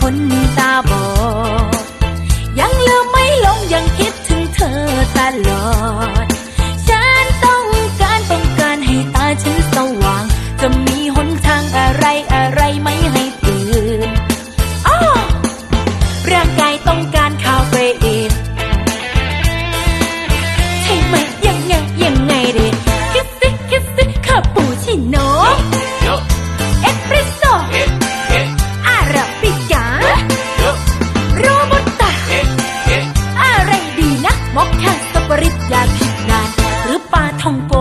คนมีตาบอด มกแคสสปริตยาผิดนาน หรือปลาทองโก